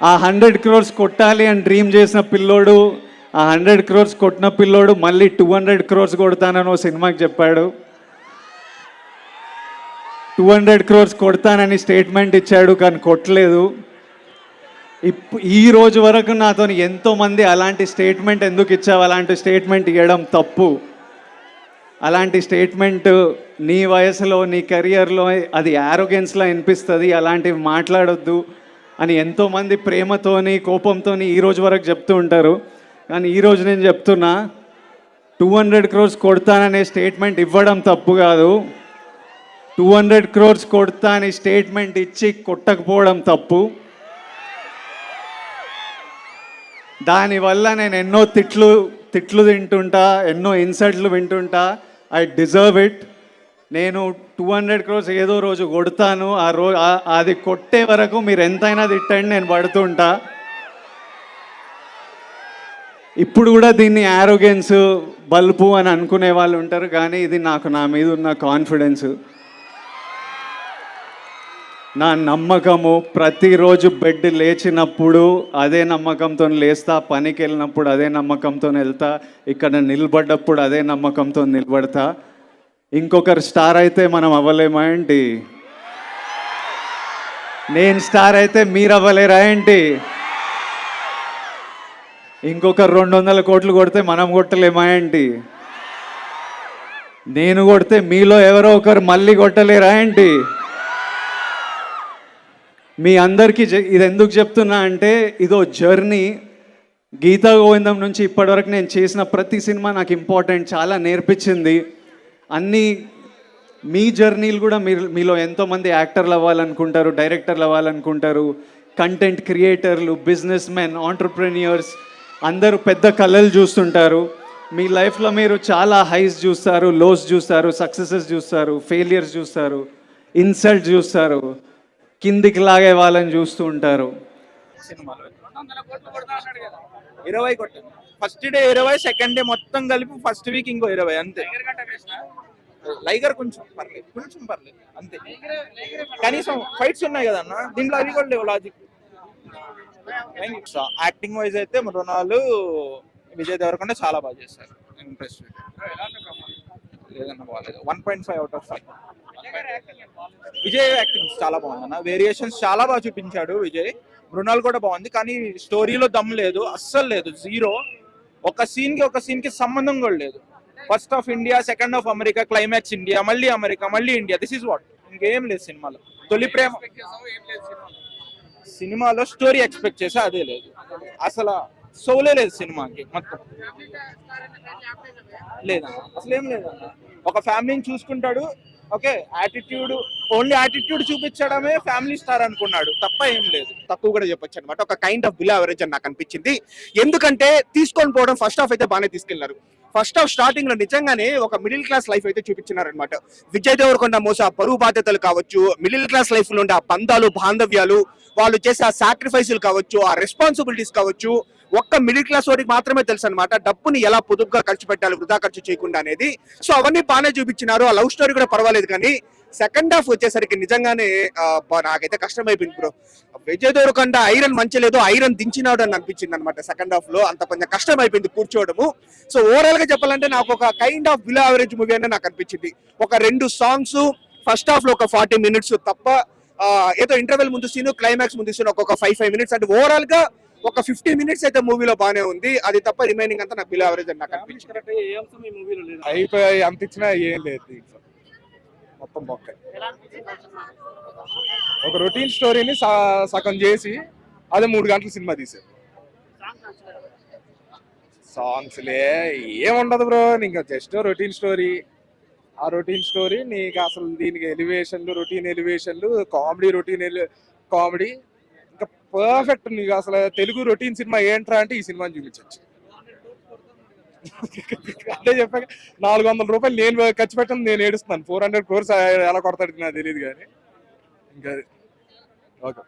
ఆ హండ్రెడ్ క్రోర్స్ కొట్టాలి అని డ్రీమ్ చేసిన పిల్లోడు ఆ హండ్రెడ్ క్రోర్స్ కొట్టిన పిల్లోడు మళ్ళీ టూ హండ్రెడ్ క్రోర్స్ కొడతానని ఓ సినిమాకి చెప్పాడు. టూ హండ్రెడ్ క్రోర్స్ కొడతానని స్టేట్మెంట్ ఇచ్చాడు కానీ కొట్టలేదు. ఇప్పు ఈ రోజు వరకు నాతో ఎంతోమంది అలాంటి స్టేట్మెంట్ ఎందుకు ఇచ్చావు? అలాంటి స్టేట్మెంట్ ఇవ్వడం తప్పు. అలాంటి స్టేట్మెంట్ నీ వయసులో నీ కెరియర్లో అది యారోగెన్స్లా అనిపిస్తుంది. అలాంటివి మాట్లాడొద్దు. అని ఎంతోమంది ప్రేమతోని కోపంతోని ఈ రోజు వరకు చెప్తూ ఉంటారు. కానీ ఈరోజు నేను చెప్తున్నా టూ హండ్రెడ్ క్రోర్స్ కొడతాననే స్టేట్మెంట్ ఇవ్వడం తప్పు కాదు. టూ హండ్రెడ్ క్రోర్స్ కొడతా అని స్టేట్మెంట్ ఇచ్చి కొట్టకపోవడం తప్పు. దానివల్ల నేను ఎన్నో తిట్లు తిట్లు తింటుంటా ఎన్నో ఇన్సల్ట్లు వింటుంటా. ఐ డిజర్వ్ ఇట్ నేను టూ హండ్రెడ్ క్రోర్స్ ఏదో రోజు కొడతాను ఆ రోజు అది కొట్టే వరకు మీరు ఎంతైనా తిట్టండి నేను పడుతుంటా. ఇప్పుడు కూడా దీన్ని యారోగెన్స్ బల్బు అని అనుకునే వాళ్ళు ఉంటారు కానీ ఇది నాకు నా మీద ఉన్న కాన్ఫిడెన్స్ నా నమ్మకము ప్రతిరోజు బెడ్ లేచినప్పుడు అదే నమ్మకంతో లేస్తా పనికి వెళ్ళినప్పుడు అదే నమ్మకంతో వెళ్తా ఇక్కడ నిలబడ్డప్పుడు అదే నమ్మకంతో నిలబడతా. ఇంకొకరు స్టార్ అయితే మనం అవ్వలేమా ఏంటి? నేను స్టార్ అయితే మీరు అవ్వలేరా ఏంటి? ఇంకొకరు రెండు వందల కోట్లు కొడితే మనం కొట్టలేమా ఏంటి? నేను కొడితే మీలో ఎవరో ఒకరు మళ్ళీ కొట్టలేరా ఏంటి? మీ అందరికీ ఇది ఎందుకు చెప్తున్నా అంటే ఇదో జర్నీ. గీతా గోవిందం నుంచి ఇప్పటివరకు నేను చేసిన ప్రతి సినిమా నాకు ఇంపార్టెంట్ చాలా నేర్పించింది. అన్నీ మీ జర్నీలు కూడా మీరు మీలో ఎంతోమంది యాక్టర్లు అవ్వాలనుకుంటారు డైరెక్టర్లు అవ్వాలనుకుంటారు కంటెంట్ క్రియేటర్లు బిజినెస్ మెన్ ఆంటర్ప్రెన్యూర్స్ అందరూ పెద్ద కళలు చూస్తుంటారు. మీ లైఫ్లో మీరు చాలా హైస్ చూస్తారు లోస్ చూస్తారు సక్సెసెస్ చూస్తారు ఫెయిలియర్స్ చూస్తారు ఇన్సల్ట్ చూస్తారు కిందికి లాగే వాళ్ళని చూస్తూ ఉంటారు. ఇరవై ఫస్ట్ డే ఇరవై సెకండ్ డే మొత్తం కలిపి ఫస్ట్ వీక్ ఇంకో ఇరవై అంతే. లైగర్ కొంచెం పర్లేదు కొంచెం పర్లేదు అంతే. కనీసం ఫైట్స్ ఉన్నాయి కదన్న దీంట్లో అవి కూడా లేవు లాజిక్ యాక్టింగ్ వైజ్ అయితే మృణాలు విజయ్ దేవరకొండ చాలా బాగా చేశారు. ఇంట్రెస్ట్ లేదన్న బాగాలేదు. One point five out of five Vijay acting చాలా బాగుంది అన్న. వేరియేషన్స్ చాలా బాగా చూపించాడు విజయ్. మృణాల్ కూడా బాగుంది కానీ స్టోరీలో దమ్ లేదు అస్సలు లేదు జీరో ఒక సీన్కి ఒక సీన్కి సంబంధం కూడా లేదు. First half India second half America climax India మళ్ళీ అమెరికా మళ్ళీ ఇండియా. దిస్ ఇస్ వాట్ ఇంకేం లేదు సినిమాలో. తొలి ప్రేమ. సినిమాలో స్టోరీ ఎక్స్పెక్ట్ చేసా అదే లేదు. అసలు సోలే లేదు సినిమాకి మొత్తం. లేదన్న. అసలు ఏం లేదన్న. ఒక ఫ్యామిలీని చూసుకుంటాడు ఓకే యాటిట్యూడ్ ఓన్లీ యాటిట్యూడ్ చూపించడమే ఫ్యామిలీ స్టార్ అనుకున్నాడు. తప్ప ఏం లేదు. తక్కువ కూడా చెప్పొచ్చు అనమాట ఒక కైండ్ ఆఫ్ బిల్ అవరేజ్ అని నాకు అనిపించింది. ఎందుకంటే తీసుకొని పోవడం ఫస్ట్ హాఫ్ అయితే బాగానే తీసుకెళ్ళారు. ఫస్ట్ హాఫ్ స్టార్టింగ్లో నిజంగానే ఒక మిడిల్ క్లాస్ లైఫ్ అయితే చూపించినారనమాట విజయ్ దేవరకొండ మోస పరువు బాధ్యతలు కావచ్చు మిడిల్ క్లాస్ లైఫ్లో ఉండే ఆ బంధాలు బాంధవ్యాలు వాళ్ళు చేసే ఆ సాక్రిఫైసులు కావచ్చు ఆ రెస్పాన్సిబిలిటీస్ కావచ్చు ఒక్క మిడిల్ క్లాస్ వాడికి మాత్రమే తెలుసు అనమాట డబ్బుని ఎలా పొదుపుగా ఖర్చు పెట్టాలి వృధా ఖర్చు చేయకుండా అనేది. సో అవన్నీ బాగానే చూపించినారు. ఆ లవ్ స్టోరీ కూడా పర్వాలేదు కానీ సెకండ్ హాఫ్ వచ్చేసరికి నిజంగానే నాకైతే కష్టమైపోయింది బ్రో. విజయ్ దొరకండ ఐరన్ మంచి లేదు ఐరన్ దించినాడు అని అనిపించింది అనమాట సెకండ్ హాఫ్లో. అంత కొంచెం కష్టం అయిపోయింది కూర్చోవడము. సో ఓవరాల్గా చెప్పాలంటే నాకు ఒక kind of below average movie అనే నాకు అనిపించింది. ఒక రెండు సాంగ్స్ ఫస్ట్ హాఫ్లో ఒక ఫార్టీ మినిట్స్ తప్ప ఏదో ఇంటర్వెల్ ముందు సీను క్లైమాక్స్ ముందు సీన్ ఒక్కొక్క ఫైవ్ ఫైవ్ మినిట్స్ అంటే ఓవరాల్గా ఒక ఫిఫ్టీ మినిట్స్ అయితే మూవీలో బానే ఉంది. అది తప్ప రిమైనింగ్ అంతా నాకు బిలో యావరేజ్ అని నాకు అనిపించింది. అయిపోయి అంత ఇచ్చినా ఏం లేదు మొత్తం బొక్క ఒక రొటీన్ స్టోరీని సగం చేసి అదే మూడు గంటల సినిమా తీసారు సాంగ్స్ లే ఏముండదు బ్రో ఇంకా జస్ట్ రొటీన్ స్టోరీ ఆ రొటీన్ స్టోరీ నీకు అసలు దీనికి ఎలివేషన్లు రొటీన్ ఎలివేషన్లు కామెడీ రొటీన్ కామెడీ పర్ఫెక్ట్ నీకు అసలు తెలుగు రొటీన్ సినిమా ఏంట్రా అంటే ఈ సినిమాని చూపించవచ్చు అంటే చెప్పాక నాలుగు వందల రూపాయలు నేను ఖర్చు పెట్టను నేను ఏడుస్తున్నాను. ఫోర్ హండ్రెడ్ క్రోర్స్ ఎలా కొడతాడు నాకు తెలియదు కానీ. ఇంకా ఓకే